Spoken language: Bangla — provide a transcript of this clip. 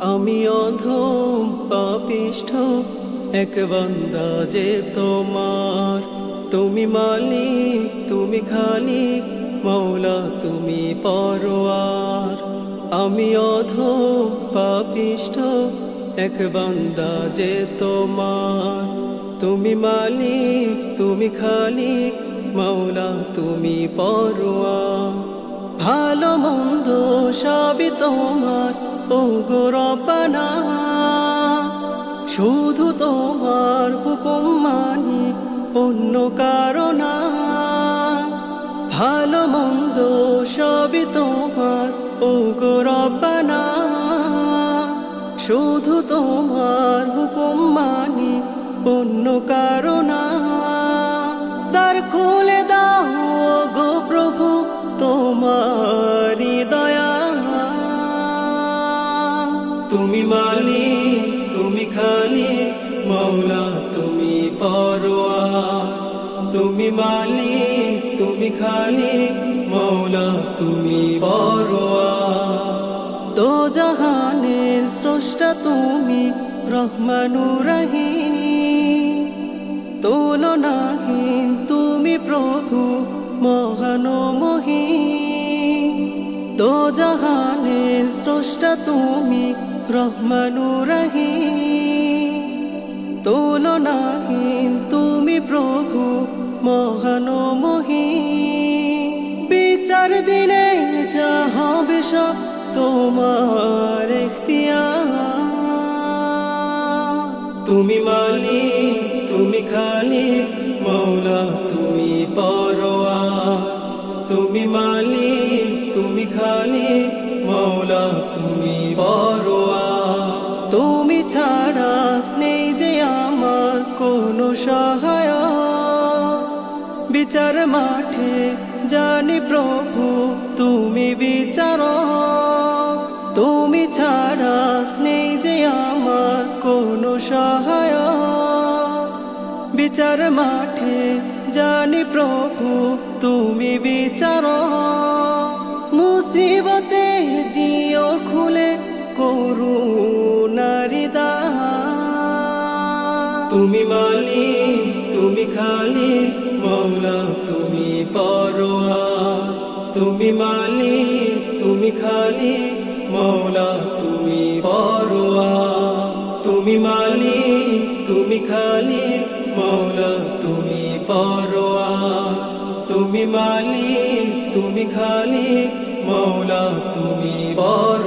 আমি অধম পাপিষ্ঠ, এক বান্দা যে তোমার। তুমি মালিক, তুমি খালিক মৌলা তুমি পরোয়ার। আমি অধম পাপিষ্ঠ, এক বান্দা যে তোমার। তুমি মালিক, তুমি খালিক মৌলা তুমি পরোয়ার। ভালো মন্দ সবই তোমার। ও গোরপানা শুধু তোমার হুকুম মানি, অন্য কারণা ভালো মন্দ সবই তোমার ও গোরপানা শুধু তোমার হুকুম মানি, অন্য কারণা তুমি মালি তুমি খালি মৌলা তুমি পরোয়া। তুমি মালি তুমি খালি মৌলা তুমি পরোয়া। তো জাহানের স্রষ্টা তুমি রহমানুরাহি তুলনাহীন তুমি প্রভু মহানমহী তো জাহানের স্রষ্টা তুমি রহমানুরাহি তুলনাহীন তুমি প্রভু মহানমহী বিচার দিনে যা হবে সব তোমার এখতিয়ার তুমি মালি তুমি খালি মৌলা, তুমি পরোয়া তুমি মালি তুমি খালি মৌলা, তুমি পরোয়া তুমি ছাড়া নেই যে আমার কোনো সহায়। বিচার মাঠে জানি প্রভু, তুমি বিচার তুমি ছাড়া নেই যে আমার কোনো সহায়। বিচার মাঠে জানি প্রভু, তুমি বিচার মুসিবতে দিও খুলে করুণারিদা তুমি মালি, তুমি খালি, মৌলা, তুমি পরোয়া। তুমি মালি, তুমি খালি, মৌলা, তুমি পরোয়া। তুমি মালি, তুমি খালি, মৌলা, তুমি পরোয়া। তুমি মালি, তুমি খালি, মৌলা, তুমি পরোয়া।